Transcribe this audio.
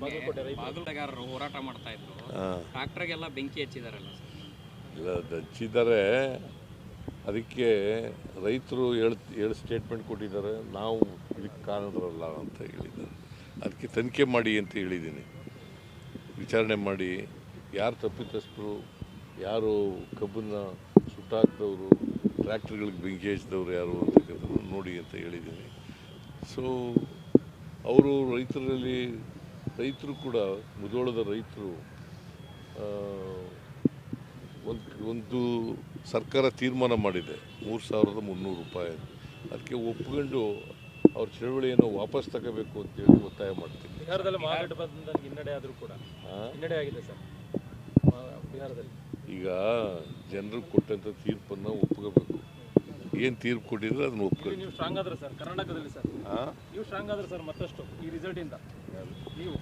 ಬಾಗಲಕೋಟೆಗಾರರು ಹೋರಾಟ ಮಾಡ್ತಾ ಇದ್ರು. ಟ್ರಾಕ್ಟರ್ಗೆಲ್ಲ ಬೆಂಕಿ ಹಚ್ಚಿದಾರಲ್ಲ ಇಲ್ಲ ಹಚ್ಚಿದ್ದಾರೆ. ಅದಕ್ಕೆ ರೈತರು ಹೇಳಿ ಹೇಳು ಸ್ಟೇಟ್ಮೆಂಟ್ ಕೊಟ್ಟಿದ್ದಾರೆ. ನಾವು ಇದಕ್ಕೆ ಕಾರಣರಲ್ಲ ಅಂತ ಹೇಳಿದ್ದಾರೆ. ಅದಕ್ಕೆ ತನಿಖೆ ಮಾಡಿ ಅಂತ ಹೇಳಿದ್ದೀನಿ. ವಿಚಾರಣೆ ಮಾಡಿ. ಯಾರು ತಪ್ಪಿತಸ್ಥರು ಯಾರು ಕಬ್ಬನ್ನು ಸುಟ್ಟಾಕಿದವರು ಟ್ರ್ಯಾಕ್ಟರ್ಗಳಿಗೆ ಬೆಂಕಿ ಹಚ್ಚಿದವ್ರು ಯಾರು ಅಂತಕ್ಕಂಥದ್ದು ನೋಡಿ ಅಂತ ಹೇಳಿದ್ದೀನಿ. ಸೊ ಅವರು ರೈತರಲ್ಲಿ ರೈತರು ಕೂಡ ಮುದೋಳದ ರೈತರು ಒಂದು ಒಂದು ಸರ್ಕಾರ ತೀರ್ಮಾನ ಮಾಡಿದೆ. ಮೂರು ಸಾವಿರದ ಮುನ್ನೂರು ರೂಪಾಯಿ. ಅದಕ್ಕೆ ಒಪ್ಕೊಂಡು ಅವ್ರ ಚಳವಳಿಯನ್ನು ವಾಪಸ್ ತಗೋಬೇಕು ಅಂತೇಳಿ ಒತ್ತಾಯ ಮಾಡ್ತೀನಿ. ಬಿಹಾರದಲ್ಲಿ ಮಹಾಗಠಬಂಧನ್ ಹಿನ್ನಡೆ ಆದರೂ ಕೂಡ. ಆ? ಹಿನ್ನಡೆ ಆಗಿದೆ ಸರ್. ಬಿಹಾರದಲ್ಲಿ. ಈಗ ಜನರು ಕೊಟ್ಟಂಥ ತೀರ್ಪನ್ನು ಒಪ್ಕೋಬೇಕು ಏನು ತೀರ್ಪು ಕೊಟ್ಟಿದ್ರೆ ಅದನ್ನು ಒಪ್ಕೊಳ್ಳಿ. ನೀವು ಸ್ಟ್ರಾಂಗ್ ಆದ್ರೆ ಸರ್ ಕರ್ನಾಟಕದಲ್ಲಿ ಸರ್? ನೀವು ಸ್ಟ್ರಾಂಗ್ ಆದ್ರೆ ಸರ್ ಮತ್ತಷ್ಟು ಈ ರಿಸಲ್ಟಿಂದ ನೀವು.